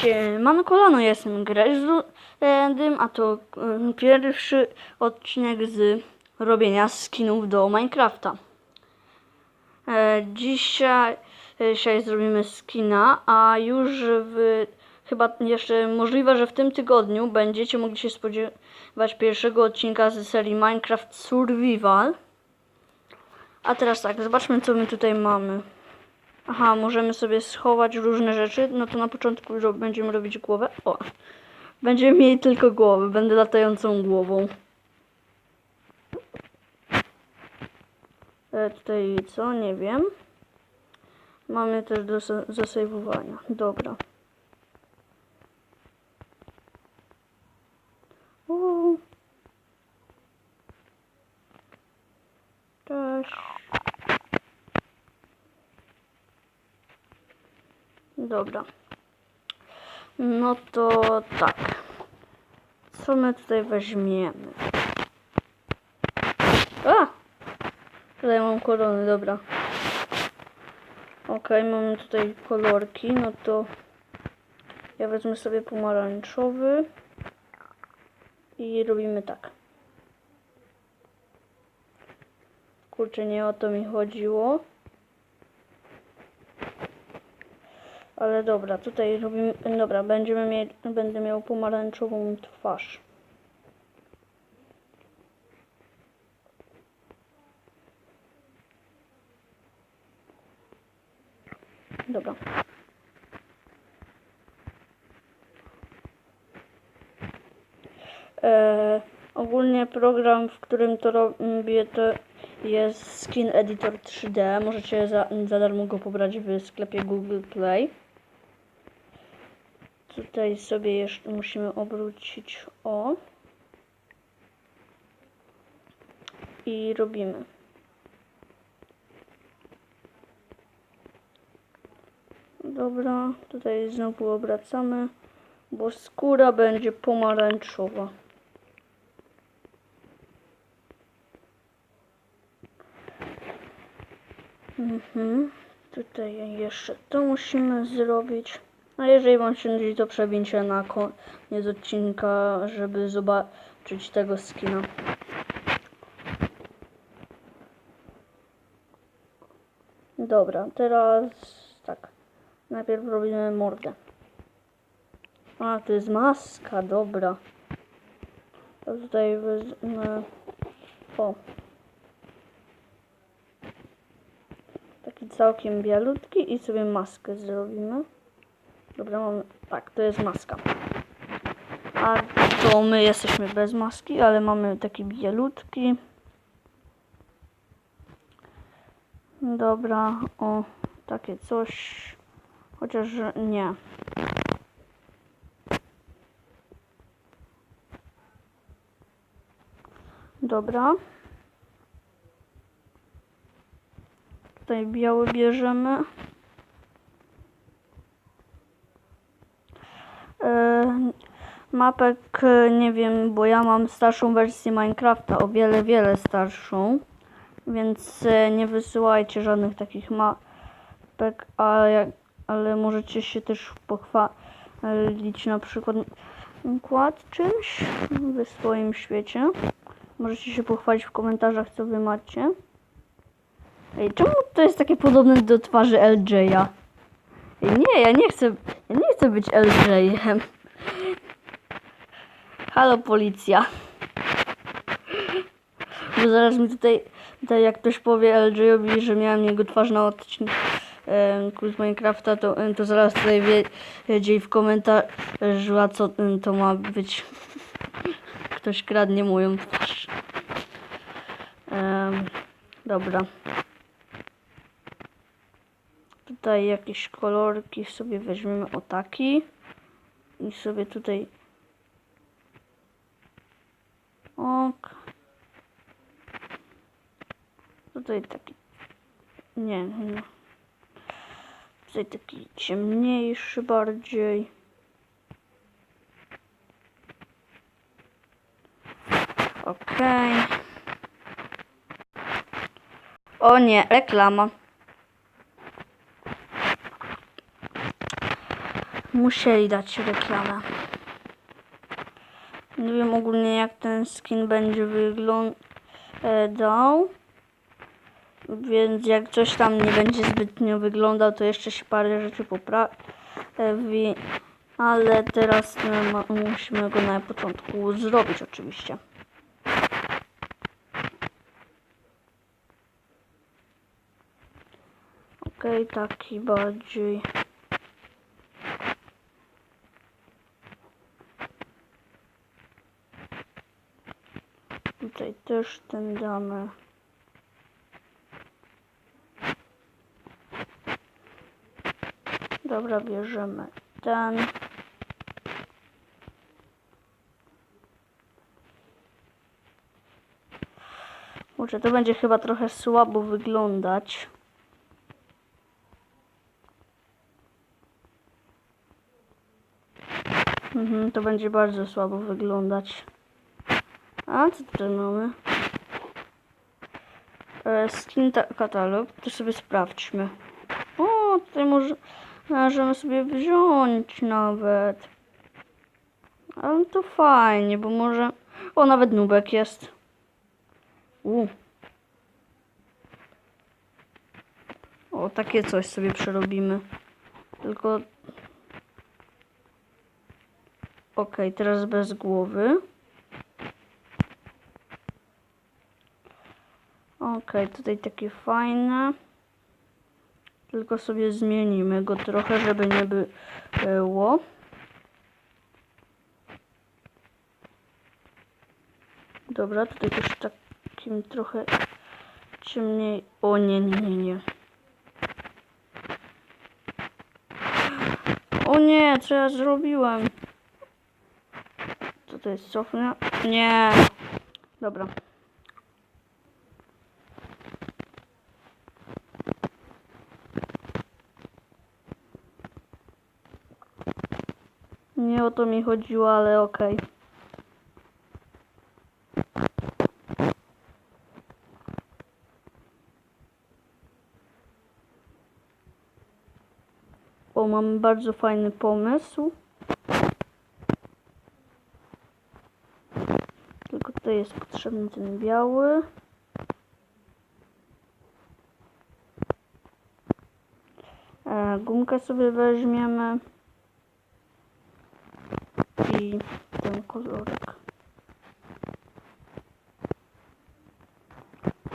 Siemano kolano, jestem Grezludem, a to pierwszy odcinek z robienia skinów do Minecrafta. E, Dzisiaj, dzisiaj zrobimy skina, a już w, chyba jeszcze możliwe, że w tym tygodniu będziecie mogli się spodziewać pierwszego odcinka z serii Minecraft Survival. A teraz tak, zobaczmy co my tutaj mamy. Aha, możemy sobie schować różne rzeczy. No to na początku będziemy robić głowę. O! Będziemy mieli tylko głowę. Będę latającą głową. E, tutaj co? Nie wiem. Mamy też do zasejwowania. Dobra. Uuu. Dobra. No to tak. Co my tutaj weźmiemy? A! Tutaj mam korony, dobra. Okej, mamy tutaj kolorki, no to ja wezmę sobie pomarańczowy i robimy tak. Kurczę, nie o to mi chodziło. Ale dobra, tutaj robimy, dobra, będziemy mieli, będę miał pomarańczową twarz. Dobra. E, ogólnie program, w którym to robię, to jest Skin Editor 3D. Możecie za, za darmo go pobrać w sklepie Google Play. Tutaj sobie jeszcze musimy obrócić o. I robimy. Dobra, tutaj znowu obracamy, bo skóra będzie pomarańczowa. Mhm. Tutaj jeszcze to musimy zrobić. A jeżeli Wam się nudzi, to przewincie na koniec odcinka, żeby zobaczyć tego skina. Dobra, teraz tak. Najpierw robimy mordę. A, to jest maska, dobra. To tutaj wezmę... O. Taki całkiem bialutki i sobie maskę zrobimy. Dobra. Tak, to jest maska. A to my jesteśmy bez maski, ale mamy taki bielutki. Dobra, o, takie coś. Chociaż nie. Dobra. Tutaj biały bierzemy. E, mapek e, nie wiem, bo ja mam starszą wersję Minecrafta, o wiele, wiele starszą. Więc e, nie wysyłajcie żadnych takich mapek, ale możecie się też pochwalić na przykład przykład czymś w swoim świecie. Możecie się pochwalić w komentarzach, co wy macie. Ej, czemu to jest takie podobne do twarzy LJ-a? Nie, ja nie chcę, ja nie chcę być LJ-em. Halo, policja. Bo zaraz mi tutaj, tutaj jak ktoś powie LJ-owi, że miałem jego twarz na odcinku z Minecrafta, to, to zaraz tutaj wie- wiedzie w komentarzu, co to ma być. Ktoś kradnie moją twarz. Dobra. Tutaj jakieś kolorki sobie weźmiemy o taki. I sobie tutaj Ok. Tutaj taki. Nie, nie. Tutaj taki ciemniejszy bardziej. Okej. O nie, reklama. musieli dać reklamę. Nie wiem ogólnie jak ten skin będzie wyglądał. Więc jak coś tam nie będzie zbytnio wyglądał, to jeszcze się parę rzeczy poprawi. Ale teraz e, musimy go na początku zrobić oczywiście. Okej, taki bardziej. Tutaj też ten damy. Dobra, bierzemy ten. Kurczę, to będzie chyba trochę słabo wyglądać. Mhm, to będzie bardzo słabo wyglądać. A co tutaj mamy? E, skin ta- katalog, to sobie sprawdźmy. O, tutaj może, możemy sobie wziąć nawet. Ale to fajnie, bo może... O, nawet nubek jest. U. O, takie coś sobie przerobimy. Tylko... Okej, teraz bez głowy. Okej, tutaj takie fajne. Tylko sobie zmienimy go trochę, żeby nie było. Dobra, tutaj też takim trochę ciemniej. O nie, nie, nie, nie. O nie, co ja zrobiłem? Co to jest cofnia? Nie. Dobra. Nie o to mi chodziło, ale okej. O, mamy bardzo fajny pomysł. Tylko tutaj jest potrzebny ten biały. E, gumkę sobie weźmiemy. Ten kolorek.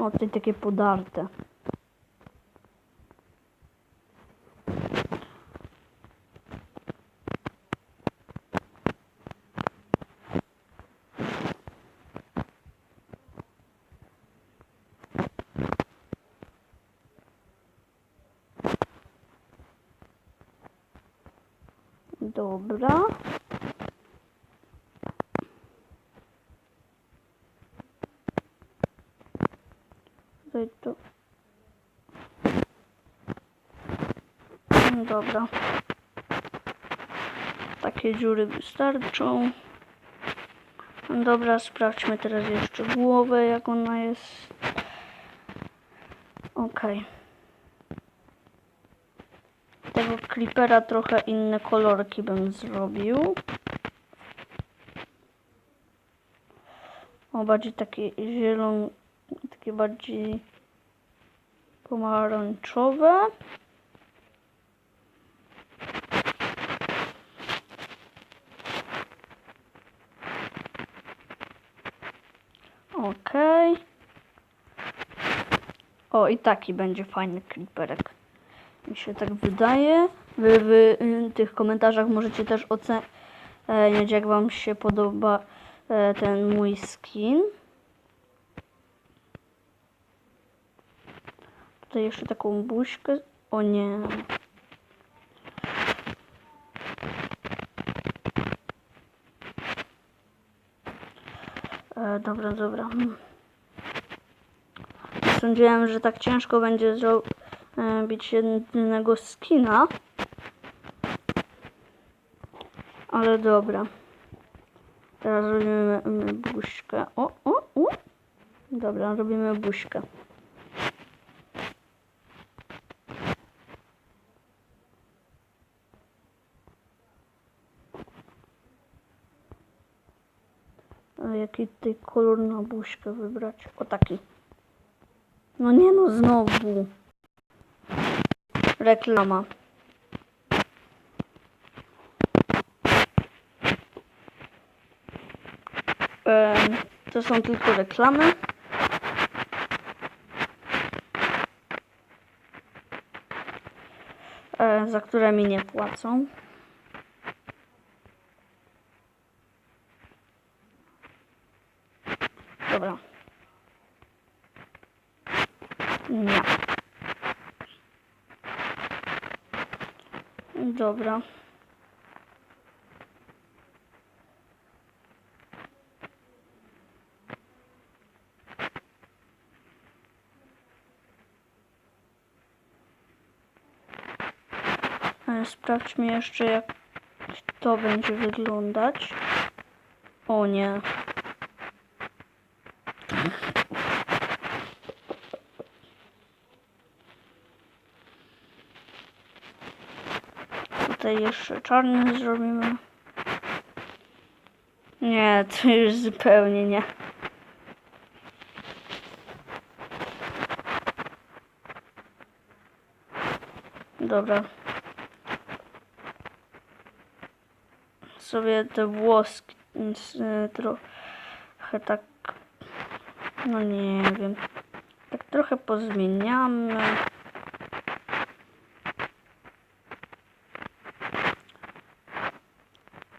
O, tutaj takie podarte. Dobra. To. No Dobra. Takie dziury wystarczą. Dobra, sprawdźmy teraz jeszcze głowę, jak ona jest. Okej. Tego creepera trochę inne kolorki bym zrobił. O, bardziej takie zielone, takie bardziej pomarańczowe. Okej. O, i taki będzie fajny creeperek. Mi się tak wydaje. Wy w tych komentarzach możecie też ocenić, jak Wam się podoba e, ten mój skin. Tutaj jeszcze taką buźkę. O nie. E, dobra, dobra. Sądziłem, że tak ciężko będzie zrobić jednego skina. Ale dobra. Teraz robimy buźkę. O, o, o. Dobra, robimy buźkę. Jaki tutaj kolor na buźkę wybrać? O taki. No nie no, znowu. Reklama. Em, to są tylko reklamy. E, za które mi nie płacą. Dobra. Nie. Dobra. E, Sprawdźmy jeszcze jak to będzie wyglądać. O nie. Tutaj jeszcze czarny zrobimy. Nie, to już zupełnie nie. Dobra. Sobie te włoski e, trochę tak, no nie wiem, tak trochę pozmieniamy.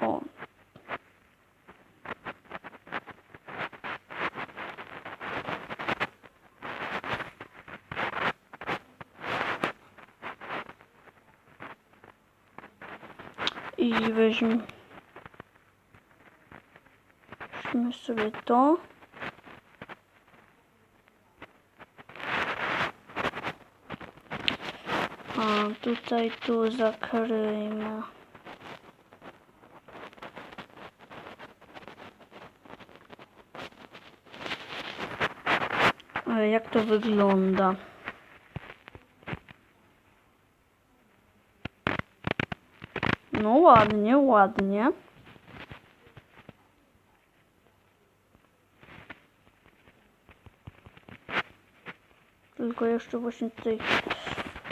O. I weźmy weźmy sobie to. A tutaj tu zakryjmy. Jak to wygląda? No ładnie, ładnie. Tylko jeszcze właśnie tutaj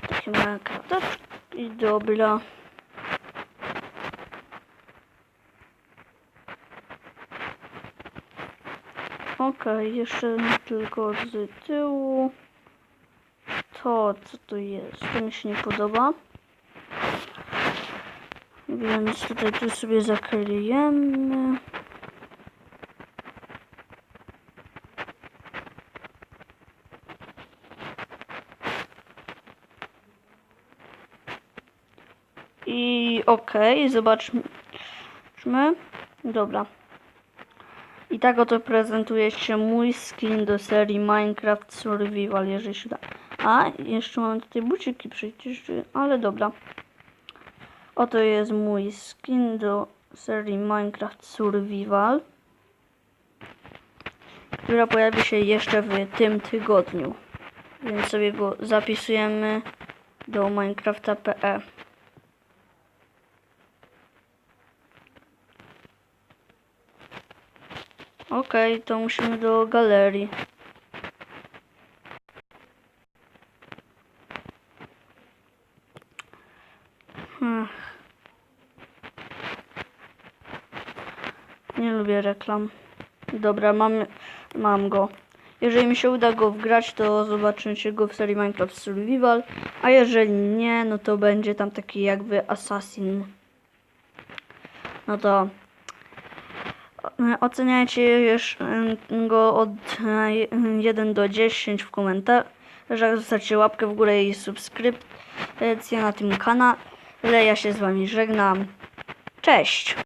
takie małe karteczki. Dobra. Okej, jeszcze tylko z tyłu. To, co to jest? To mi się nie podoba. Więc tutaj tu sobie zakryjemy. I okej, zobaczmy. zobaczmy. Dobra. I tak oto prezentuje się mój skin do serii Minecraft Survival, jeżeli się da. A, jeszcze mam tutaj buciki przecież, ale dobra. Oto jest mój skin do serii Minecraft Survival, która pojawi się jeszcze w tym tygodniu. Więc sobie go zapisujemy do minecrafta.pe. Okej, to musimy do galerii. Nie lubię reklam. Dobra, mam, mam go. Jeżeli mi się uda go wgrać, to zobaczycie go w serii Minecraft Survival. A jeżeli nie, no to będzie tam taki jakby assassin. No to e, oceniajcie e, go od e, 1 do 10 w komentarzach. Zostawcie łapkę w górę i subskrypcję na tym kanale. Ja się z wami żegnam. Cześć!